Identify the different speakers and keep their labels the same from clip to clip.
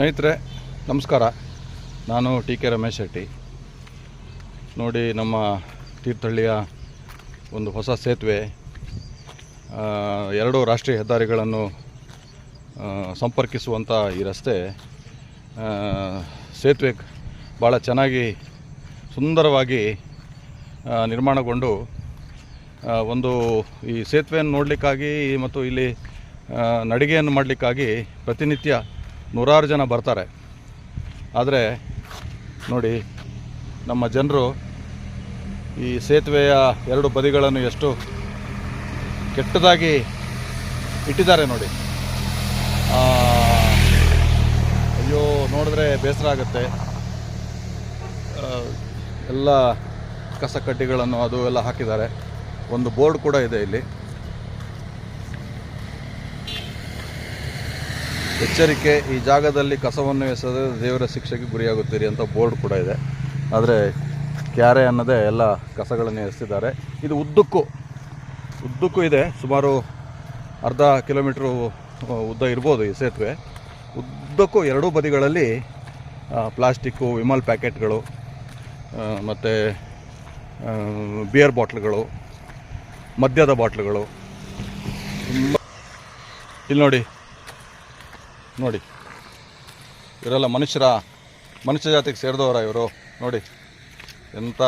Speaker 1: ಸ್ನೇಹಿತರೆ, ನಮಸ್ಕಾರ. ನಾನು ಟಿ ಕೆ ರಮೇಶ್ ಶೆಟ್ಟಿ. ನೋಡಿ, ನಮ್ಮ ತೀರ್ಥಹಳ್ಳಿಯ ಒಂದು ಹೊಸ ಸೇತುವೆ ಎರಡು ರಾಷ್ಟ್ರೀಯ ಹೆದ್ದಾರಿಗಳನ್ನು ಸಂಪರ್ಕಿಸುವಂಥ ಈ ರಸ್ತೆ ಸೇತುವೆ ಭಾಳ ಚೆನ್ನಾಗಿ, ಸುಂದರವಾಗಿ ನಿರ್ಮಾಣಗೊಂಡು ಒಂದು ಈ ಸೇತುವೆಯನ್ನು ನೋಡಲಿಕ್ಕಾಗಿ ಮತ್ತು ಇಲ್ಲಿ ನಡಿಗೆಯನ್ನು ಮಾಡಲಿಕ್ಕಾಗಿ ಪ್ರತಿನಿತ್ಯ ನೂರಾರು ಜನ ಬರ್ತಾರೆ. ಆದರೆ ನೋಡಿ, ನಮ್ಮ ಜನರು ಈ ಸೇತುವೆಯ ಎರಡು ಬದಿಗಳನ್ನು ಎಷ್ಟು ಕೆಟ್ಟದಾಗಿ ಇಟ್ಟಿದ್ದಾರೆ ನೋಡಿ. ಅಯ್ಯೋ, ನೋಡಿದ್ರೆ ಬೇಸರ ಆಗುತ್ತೆ. ಎಲ್ಲ ಕಸ ಕಡ್ಡಿಗಳನ್ನು ಅದು ಎಲ್ಲ ಹಾಕಿದ್ದಾರೆ. ಒಂದು ಬೋರ್ಡ್ ಕೂಡ ಇದೆ ಇಲ್ಲಿ. ಎಚ್ಚರಿಕೆ ಈ ಜಾಗದಲ್ಲಿ ಕಸವನ್ನು ಎಸೆದು ದೇವರ ಶಿಕ್ಷೆಗೆ ಗುರಿಯಾಗುತ್ತೀರಿ ಅಂತ ಬೋರ್ಡ್ ಕೂಡ ಇದೆ. ಆದರೆ ಕ್ಯಾರೆ ಅನ್ನೋದೇ ಎಲ್ಲ ಕಸಗಳನ್ನು ಎಸೆದಿದ್ದಾರೆ ಇದು ಉದ್ದಕ್ಕೂ ಉದ್ದಕ್ಕೂ ಇದೆ. ಸುಮಾರು ಅರ್ಧ ಕಿಲೋಮೀಟ್ರು ಉದ್ದ ಇರ್ಬೋದು ಈ ಸೇತುವೆ. ಉದ್ದಕ್ಕೂ ಎರಡೂ ಬದಿಗಳಲ್ಲಿ ಪ್ಲಾಸ್ಟಿಕ್ಕು, ವಿಮಲ್ ಪ್ಯಾಕೆಟ್ಗಳು ಮತ್ತು ಬಿಯರ್ ಬಾಟ್ಲ್ಗಳು, ಮದ್ಯದ ಬಾಟ್ಲುಗಳು. ಇಲ್ಲಿ ನೋಡಿ ನೋಡಿ. ಇವರೆಲ್ಲ ಮನುಷ್ಯರ, ಮನುಷ್ಯ ಜಾತಿಗೆ ಸೇರಿದವರ ಇವರು. ನೋಡಿ ಎಂಥ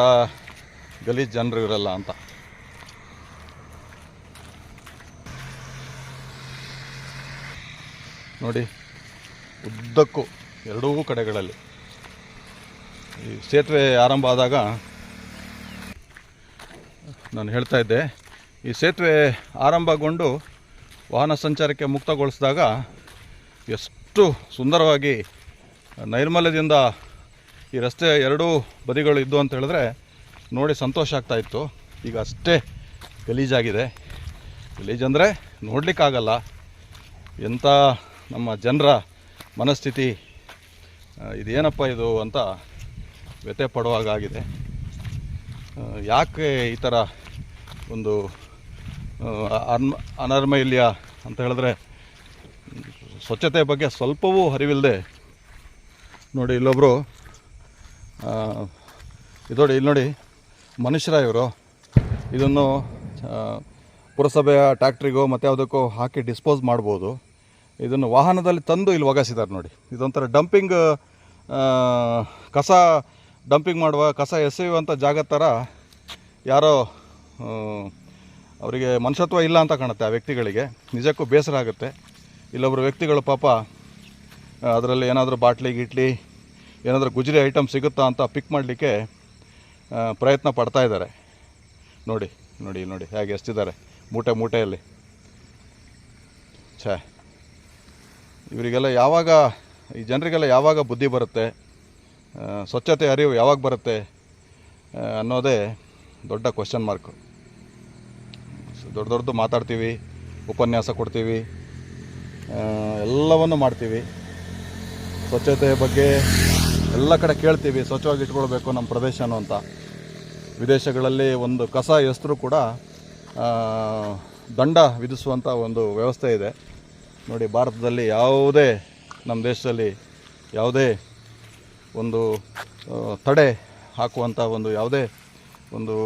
Speaker 1: ಗಲೀಜ್ ಜನರು ಇವರೆಲ್ಲ ಅಂತ. ನೋಡಿ, ಉದ್ದಕ್ಕೂ ಎರಡೂ ಕಡೆಗಳಲ್ಲಿ. ಈ ಸೇತುವೆ ಆರಂಭ ಆದಾಗ ನಾನು ಹೇಳ್ತಾ ಇದ್ದೆ, ಈ ಸೇತುವೆ ಆರಂಭಗೊಂಡು ವಾಹನ ಸಂಚಾರಕ್ಕೆ ಮುಕ್ತಗೊಳಿಸಿದಾಗ ಎಷ್ಟು ಸುಂದರವಾಗಿ ನೈರ್ಮಲ್ಯದಿಂದ ಈ ರಸ್ತೆ ಎರಡೂ ಬದಿಗಳು ಇದ್ದು ಅಂತ ಹೇಳಿದ್ರೆ ನೋಡಿ ಸಂತೋಷ ಆಗ್ತಾ ಇತ್ತು. ಈಗ ಅಷ್ಟೇ ಗಲೀಜಾಗಿದೆ. ಗಲೀಜಂದರೆ ನೋಡಲಿಕ್ಕಾಗಲ್ಲ. ಎಂಥ ನಮ್ಮ ಜನರ ಮನಸ್ಥಿತಿ ಇದೇನಪ್ಪ ಇದು ಅಂತ ವ್ಯಥೆ ಪಡುವಾಗಾಗಿದೆ ಯಾಕೆ ಈ ಥರ ಒಂದು ಅನ್, ಅನರ್ಮೈಲ್ಯ ಅಂತ ಹೇಳಿದ್ರೆ ಸ್ವಚ್ಛತೆ ಬಗ್ಗೆ ಸ್ವಲ್ಪವೂ ಅರಿವಿಲ್ಲದೆ ನೋಡಿ ಇಲ್ಲೊಬ್ಬರು ಇದೋಡಿ ಇಲ್ಲಿ ನೋಡಿ ಮನುಷ್ಯರ ಇವರು. ಇದನ್ನು ಪುರಸಭೆಯ ಟ್ಯಾಕ್ಟ್ರಿಗೋ ಮತ್ತು ಯಾವುದಕ್ಕೋ ಹಾಕಿ ಡಿಸ್ಪೋಸ್ ಮಾಡ್ಬೋದು. ಇದನ್ನು ವಾಹನದಲ್ಲಿ ತಂದು ಇಲ್ಲಿ ಒಗಸಿದ್ದಾರೆ ನೋಡಿ. ಇದೊಂಥರ ಡಂಪಿಂಗ್ ಕಸ ಡಂಪಿಂಗ್ ಮಾಡುವ, ಕಸ ಎಸೆಯುವಂಥ ಜಾಗ ಥರ ಯಾರೋ ಅವರಿಗೆ ಮನುಷ್ಯತ್ವ ಇಲ್ಲ ಅಂತ ಕಾಣುತ್ತೆ ಆ ವ್ಯಕ್ತಿಗಳಿಗೆ. ನಿಜಕ್ಕೂ ಬೇಸರ ಆಗುತ್ತೆ. ಇಲ್ಲೊಬ್ಬರು ವ್ಯಕ್ತಿಗಳು ಪಾಪ ಅದರಲ್ಲಿ ಏನಾದರೂ ಬಾಟ್ಲಿ, ಗಿಟ್ಲಿ, ಏನಾದರೂ ಗುಜರಿ ಐಟಮ್ ಸಿಗುತ್ತಾ ಅಂತ ಪಿಕ್ ಮಾಡಲಿಕ್ಕೆ ಪ್ರಯತ್ನ ಪಡ್ತಾ ಇದ್ದಾರೆ. ನೋಡಿ ನೋಡಿ ನೋಡಿ, ಹೇಗೆ ಎಷ್ಟಿದ್ದಾರೆ ಮೂಟೆ, ಮೂಟೆಯಲ್ಲಿ. ಛೇ, ಇವರಿಗೆಲ್ಲ ಯಾವಾಗ, ಈ ಜನರಿಗೆಲ್ಲ ಯಾವಾಗ ಬುದ್ಧಿ ಬರುತ್ತೆ ಸ್ವಚ್ಛತೆ ಅರಿವು ಯಾವಾಗ ಬರುತ್ತೆ ಅನ್ನೋದೇ ದೊಡ್ಡ ಕ್ವಶನ್ ಮಾರ್ಕು ದೊಡ್ಡ ದೊಡ್ಡದು ಮಾತಾಡ್ತೀವಿ, ಉಪನ್ಯಾಸ ಕೊಡ್ತೀವಿ. ಎಲ್ಲವನ್ನು ಮಾಡ್ತೀವಿ. ಸ್ವಚ್ಛತೆ ಬಗ್ಗೆ ಎಲ್ಲ ಕಡೆ ಕೇಳ್ತೀವಿ, ಸ್ವಚ್ಛವಾಗಿ ಇಟ್ಕೊಳ್ಬೇಕು ನಮ್ಮ ಪ್ರದೇಶ ಅಂತ ವಿದೇಶಗಳಲ್ಲಿ ಒಂದು ಕಸ ಹೆಸರು ಕೂಡ ದಂಡ ವಿಧಿಸುವಂಥ ಒಂದು ವ್ಯವಸ್ಥೆ ಇದೆ. ನೋಡಿ, ಭಾರತದಲ್ಲಿ ಯಾವುದೇ, ನಮ್ಮ ದೇಶದಲ್ಲಿ ಯಾವುದೇ ಒಂದು ತಡೆ ಹಾಕುವಂಥ ಒಂದು ಯಾವುದೇ ಒಂದು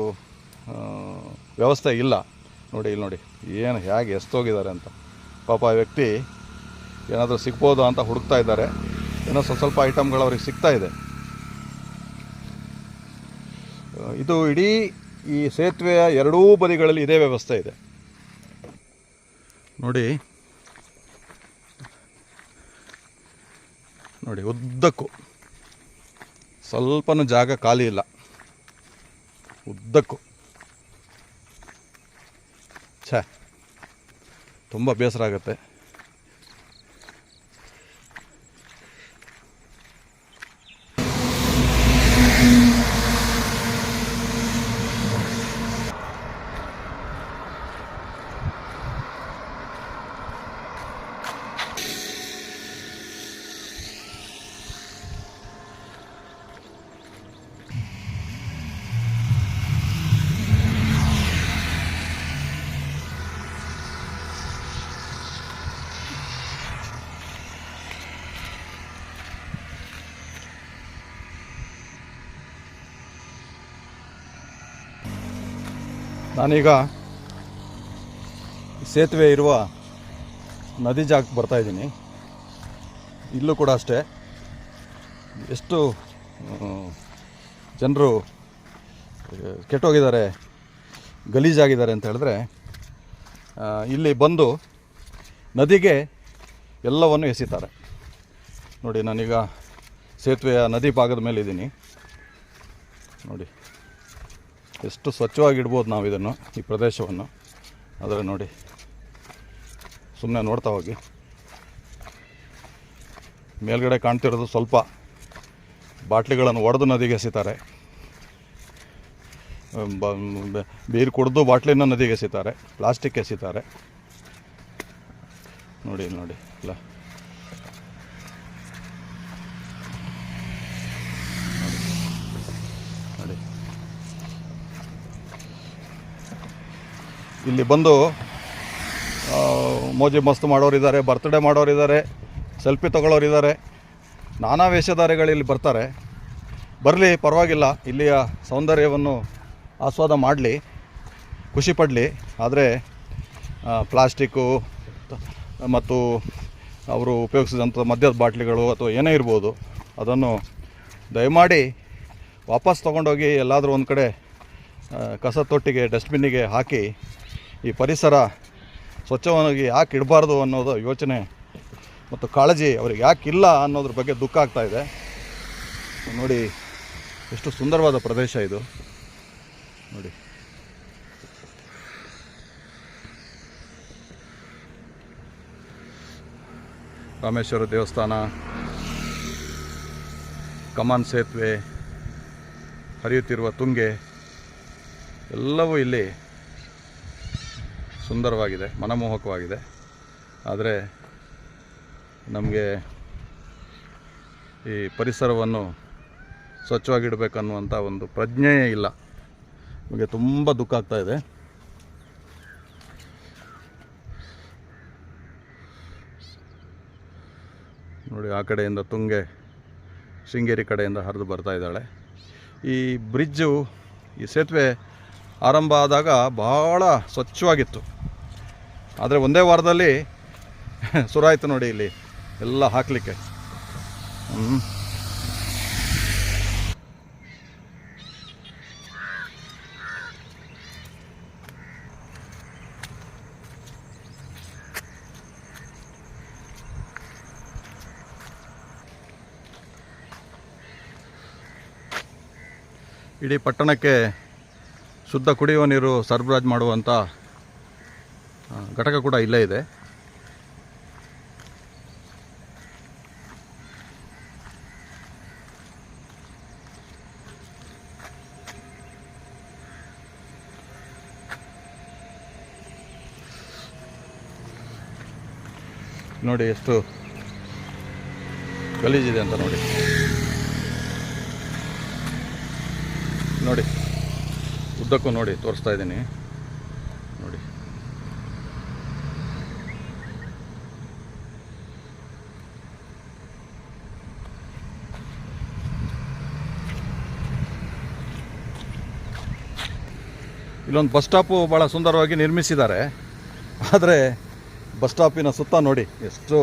Speaker 1: ವ್ಯವಸ್ಥೆ ಇಲ್ಲ. ನೋಡಿ, ಇಲ್ಲಿ ನೋಡಿ, ಏನು, ಹೇಗೆ ಎಸ್ತೋಗಿದ್ದಾರೆ ಅಂತ. ಪಾಪ ವ್ಯಕ್ತಿ ಏನಾದರೂ ಸಿಗ್ಬೋದು ಅಂತ ಹುಡುಕ್ತಾ ಇದ್ದಾರೆ. ಏನೋ ಸ್ವಲ್ಪ ಸ್ವಲ್ಪ ಐಟಮ್ಗಳು ಅವ್ರಿಗೆ ಸಿಗ್ತಾ ಇದೆ. ಇದು ಇಡೀ ಈ ಸೇತುವೆಯ ಎರಡೂ ಬದಿಗಳಲ್ಲಿ ಇದೇ ವ್ಯವಸ್ಥೆ ಇದೆ. ನೋಡಿ. ನೋಡಿ, ಉದ್ದಕ್ಕೂ. ಸ್ವಲ್ಪನೂ ಜಾಗ ಖಾಲಿ ಇಲ್ಲ. ಉದ್ದಕ್ಕೂ. ಛೇ. ತುಂಬ ಬೇಸರ ಆಗುತ್ತೆ. ನಾನೀಗ ಸೇತುವೆ ಇರುವ ನದಿ ಜಾಗಕ್ಕೆ ಬರ್ತಾ ಇದ್ದೀನಿ. ಇಲ್ಲೂ ಕೂಡ ಅಷ್ಟೇ. ಎಷ್ಟು ಜನರು ಕೆಟ್ಟೋಗಿದ್ದಾರೆ, ಗಲೀಜಾಗಿದ್ದಾರೆ ಅಂತ ಹೇಳಿದ್ರೆ ಇಲ್ಲಿ ಬಂದು ನದಿಗೆ ಎಲ್ಲವನ್ನು ಎಸಿತಾರೆ. ನೋಡಿ, ನಾನೀಗ ಸೇತುವೆಯ ನದಿ ಭಾಗದ ಮೇಲೆ ಇದ್ದೀನಿ ನೋಡಿ. ಎಷ್ಟು ಸ್ವಚ್ಛವಾಗಿ ಇಡ್ಬೋದು ನಾವು ಇದನ್ನು ಈ ಪ್ರದೇಶವನ್ನು. ಆದರೆ ನೋಡಿ ಸುಮ್ಮನೆ ನೋಡ್ತಾ ಹೋಗಿ. ಮೇಲ್ಗಡೆ ಕಾಣ್ತಿರೋದು ಸ್ವಲ್ಪ ಬಾಟ್ಲಿಗಳನ್ನು ಒಡೆದು ನದಿಗೆ ಎಸಿತಾರೆ. ಬೀರು ಕುಡಿದು ಬಾಟ್ಲಿನ ನದಿಗೆ ಎಸಿತಾರೆ, ಪ್ಲಾಸ್ಟಿಕ್ ಎಸಿತಾರೆ. ನೋಡಿ ನೋಡಿ, ಇಲ್ಲ. ಇಲ್ಲಿ ಬಂದು ಮೋಜೆ ಮಸ್ತು ಮಾಡೋರಿದ್ದಾರೆ ಬರ್ತ್ಡೇ ಮಾಡೋರಿದ್ದಾರೆ ಸೆಲ್ಫಿ ತಗೊಳ್ಳೋರಿದ್ದಾರೆ. ನಾನಾ ವೇಷಧಾರಿಗಳು ಇಲ್ಲಿ ಬರ್ತಾರೆ. ಬರಲಿ, ಪರವಾಗಿಲ್ಲ. ಇಲ್ಲಿಯ ಸೌಂದರ್ಯವನ್ನು ಆಸ್ವಾದ ಮಾಡಲಿ, ಖುಷಿ ಪಡಲಿ. ಆದರೆ ಪ್ಲಾಸ್ಟಿಕ್ಕು, ಮತ್ತು ಅವರು ಉಪಯೋಗಿಸಿದಂಥ ಮದ್ಯದ ಬಾಟ್ಲಿಗಳು ಅಥವಾ ಏನೇ ಇರ್ಬೋದು, ಅದನ್ನು ದಯಮಾಡಿ ವಾಪಸ್ ತೊಗೊಂಡೋಗಿ ಎಲ್ಲಾದರೂ ಒಂದು ಕಡೆ ಕಸ ತೊಟ್ಟಿಗೆ ಡಸ್ಟ್ಬಿನ್ನಿಗೆ ಹಾಕಿ ಈ ಪರಿಸರ ಸ್ವಚ್ಛವಾಗಿ ಯಾಕೆ ಇಡಬಾರ್ದು ಅನ್ನೋದು ಯೋಚನೆ ಮತ್ತು ಕಾಳಜಿ ಅವ್ರಿಗೆ ಯಾಕೆ ಇಲ್ಲ ಅನ್ನೋದ್ರ ಬಗ್ಗೆ ದುಃಖ ಆಗ್ತಾ ಇದೆ. ನೋಡಿ, ಎಷ್ಟು ಸುಂದರವಾದ ಪ್ರದೇಶ ಇದು. ನೋಡಿ. ರಾಮೇಶ್ವರ ದೇವಸ್ಥಾನ, ಕಮಾನ್ ಸೇತುವೆ, ಹರಿಯುತ್ತಿರುವ ತುಂಗೆ, ಎಲ್ಲವೂ ಇಲ್ಲಿ ಸುಂದರವಾಗಿದೆ, ಮನಮೋಹಕವಾಗಿದೆ. ಆದರೆ ನಮಗೆ ಈ ಪರಿಸರವನ್ನು ಸ್ವಚ್ಛವಾಗಿಡಬೇಕನ್ನುವಂಥ ಒಂದು ಪ್ರಜ್ಞೆಯೇ ಇಲ್ಲ. ನಮಗೆ ತುಂಬ ದುಃಖ ಆಗ್ತಾ ಇದೆ. ನೋಡಿ, ಆ ಕಡೆಯಿಂದ ತುಂಗೆ ಶೃಂಗೇರಿ ಕಡೆಯಿಂದ ಹರಿದು ಬರ್ತಾ ಇದ್ದಾಳೆ. ಈ ಬ್ರಿಡ್ಜು, ಈ ಸೇತುವೆ ಆರಂಭ ಆದಾಗ ಬಹಳ ಸ್ವಚ್ಛವಾಗಿತ್ತು. ಆದರೆ ಒಂದೇ ವಾರದಲ್ಲಿ ಸುರಾಯಿತು ನೋಡಿ ಇಲ್ಲಿ. ಎಲ್ಲ ಹಾಕಲಿಕ್ಕೆ. ಹ್ಞೂ ಇಡೀ ಪಟ್ಟಣಕ್ಕೆ ಶುದ್ಧ ಕುಡಿಯುವ ನೀರು ಸರಬರಾಜು ಮಾಡುವಂಥ ಘಟಕ ಕೂಡ ಇಲ್ಲೇ ಇದೆ. ನೋಡಿ ಎಷ್ಟು ಗಲೀಜಿದೆ ಅಂತ ನೋಡಿ. ನೋಡಿ ಉದ್ದಕ್ಕೂ ನೋಡಿ ತೋರಿಸ್ತಾ ಇದ್ದೀನಿ ನೋಡಿ ಇಲ್ಲೊಂದು ಬಸ್ ಸ್ಟಾಪು ಭಾಳ ಸುಂದರವಾಗಿ ನಿರ್ಮಿಸಿದ್ದಾರೆ. ಆದರೆ ಬಸ್ ಸ್ಟಾಪಿನ ಸುತ್ತ ನೋಡಿ ಎಷ್ಟು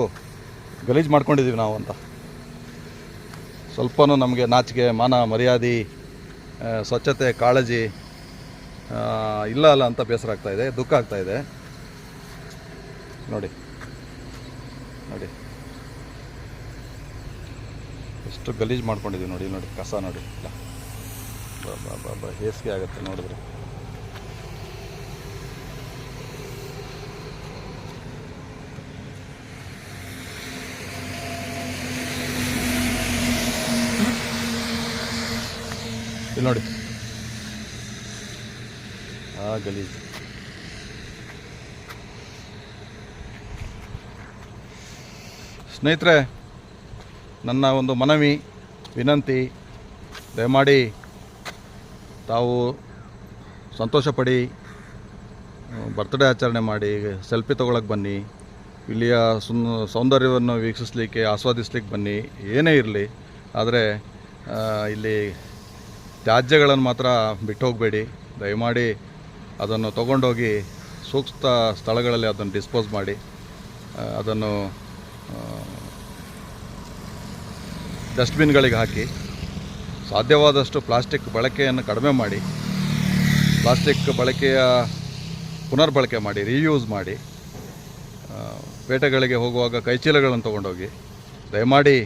Speaker 1: ಗಲೀಜು ಮಾಡ್ಕೊಂಡಿದ್ದೀವಿ ನಾವು ಅಂತ. ಸ್ವಲ್ಪನೂ ನಮಗೆ ನಾಚಿಕೆ, ಮಾನ, ಮರ್ಯಾದೆ ಸ್ವಚ್ಛತೆ, ಕಾಳಜಿ ಇಲ್ಲ ಅಲ್ಲ ಅಂತ ಬೇಸರ ಆಗ್ತಾಯಿದೆ ದುಃಖ ಆಗ್ತಾಯಿದೆ ನೋಡಿ ನೋಡಿ. ಎಷ್ಟು ಗಲೀಜು ಮಾಡ್ಕೊಂಡಿದ್ದೀವಿ ನೋಡಿ ನೋಡಿ, ಕಸ ನೋಡಿ. ಇಲ್ಲ ಬಾ ಬಾ ಬಾ, ಹೇಸಿಗೆ ಆಗುತ್ತೆ ನೋಡಿದ್ರೆ. ನೋಡಿ. ಆ ಗಲೀಜು. ಸ್ನೇಹಿತರೆ, ನನ್ನ ಒಂದು ಮನವಿ, ವಿನಂತಿ, ದಯಮಾಡಿ ತಾವು ಸಂತೋಷಪಡಿ, ಬರ್ತ್ಡೇ ಆಚರಣೆ ಮಾಡಿ, ಸೆಲ್ಫಿ ತೊಗೊಳಕ್ಕೆ ಬನ್ನಿ, ಇಲ್ಲಿಯ ಸುನ್, ಸೌಂದರ್ಯವನ್ನು ವೀಕ್ಷಿಸಲಿಕ್ಕೆ, ಆಸ್ವಾದಿಸ್ಲಿಕ್ಕೆ ಬನ್ನಿ, ಏನೇ ಇರಲಿ, ಆದರೆ ಇಲ್ಲಿ ತ್ಯಾಜ್ಯಗಳನ್ನು ಮಾತ್ರ ಬಿಟ್ಟು ಹೋಗಬೇಡಿ ದಯಮಾಡಿ ಅದನ್ನು ತಗೊಂಡೋಗಿ ಸೂಕ್ತ ಸ್ಥಳಗಳಲ್ಲಿ ಅದನ್ನು ಡಿಸ್ಪೋಸ್ ಮಾಡಿ ಅದನ್ನು ಡಸ್ಟ್ಬಿನ್ಗಳಿಗೆ ಹಾಕಿ, ಸಾಧ್ಯವಾದಷ್ಟು ಪ್ಲಾಸ್ಟಿಕ್ ಬಳಕೆಯನ್ನು ಕಡಿಮೆ ಮಾಡಿ, ಪ್ಲಾಸ್ಟಿಕ್ ಬಳಕೆಯ ಪುನರ್ಬಳಕೆ ಮಾಡಿ, ರೀಯೂಸ್ ಮಾಡಿ ಪೇಟೆಗಳಿಗೆ ಹೋಗುವಾಗ ಕೈಚೀಲಗಳನ್ನು ತೊಗೊಂಡೋಗಿ, ದಯಮಾಡಿ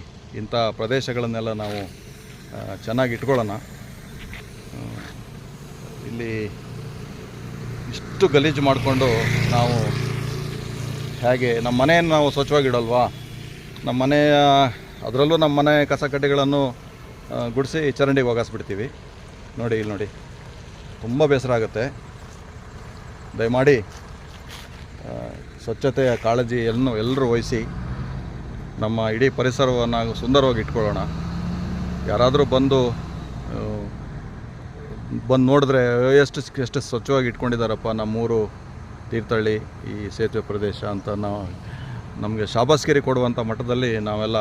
Speaker 1: ಇಂಥ ಪ್ರದೇಶಗಳನ್ನೆಲ್ಲ ನಾವು ಚೆನ್ನಾಗಿ ಇಟ್ಕೊಳ್ಳೋಣ. ಇಲ್ಲಿ ಇಷ್ಟು ಗಲೀಜು ಮಾಡಿಕೊಂಡು ನಾವು ಹೇಗೆ, ನಮ್ಮ ಮನೆಯನ್ನು ನಾವು ಸ್ವಚ್ಛವಾಗಿಡಲ್ವಾ? ನಮ್ಮ ಮನೆಯ, ಅದರಲ್ಲೂ ನಮ್ಮ ಮನೆ ಕಸ ಕಡ್ಡಿಗಳನ್ನು ಗುಡಿಸಿ ಚರಂಡಿಗೆ ಒಗಾಸ್ಬಿಡ್ತೀವಿ ನೋಡಿ, ಇಲ್ಲಿ ನೋಡಿ. ತುಂಬ ಬೇಸರ ಆಗುತ್ತೆ. ದಯಮಾಡಿ ಸ್ವಚ್ಛತೆಯ ಕಾಳಜಿ ಎಲ್ಲೂ ಎಲ್ಲರೂ ವಹಿಸಿ ನಮ್ಮ ಇಡೀ ಪರಿಸರವನ್ನು ಸುಂದರವಾಗಿ ಇಟ್ಕೊಳ್ಳೋಣ. ಯಾರಾದರೂ ಬಂದು ಬಂದು ನೋಡಿದ್ರೆ ಎಷ್ಟು ಎಷ್ಟು ಸ್ವಚ್ಛವಾಗಿ ಇಟ್ಕೊಂಡಿದ್ದಾರಪ್ಪ ನಮ್ಮೂರು ತೀರ್ಥಹಳ್ಳಿ ಈ ಸೇತುವೆ ಪ್ರದೇಶ ಅಂತ ನಾವು, ನಮಗೆ ಶಾಬಾಸ್ಗಿರಿ ಕೊಡುವಂಥ ಮಟ್ಟದಲ್ಲಿ ನಾವೆಲ್ಲ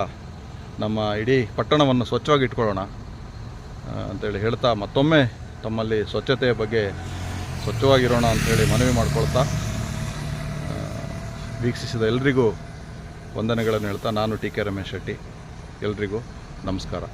Speaker 1: ನಮ್ಮ ಇಡೀ ಪಟ್ಟಣವನ್ನು ಸ್ವಚ್ಛವಾಗಿ ಇಟ್ಕೊಳ್ಳೋಣ ಅಂತೇಳಿ ಹೇಳ್ತಾ ಮತ್ತೊಮ್ಮೆ ತಮ್ಮಲ್ಲಿ ಸ್ವಚ್ಛತೆಯ ಬಗ್ಗೆ ಸ್ವಚ್ಛವಾಗಿರೋಣ ಅಂಥೇಳಿ ಮನವಿ ಮಾಡ್ಕೊಳ್ತಾ ವೀಕ್ಷಿಸಿದ ಎಲ್ರಿಗೂ ವಂದನೆಗಳನ್ನು ಹೇಳ್ತಾ ನಾನು ಟಿ ಕೆ ರಮೇಶ್ ಶೆಟ್ಟಿ. ಎಲ್ರಿಗೂ ನಮಸ್ಕಾರ.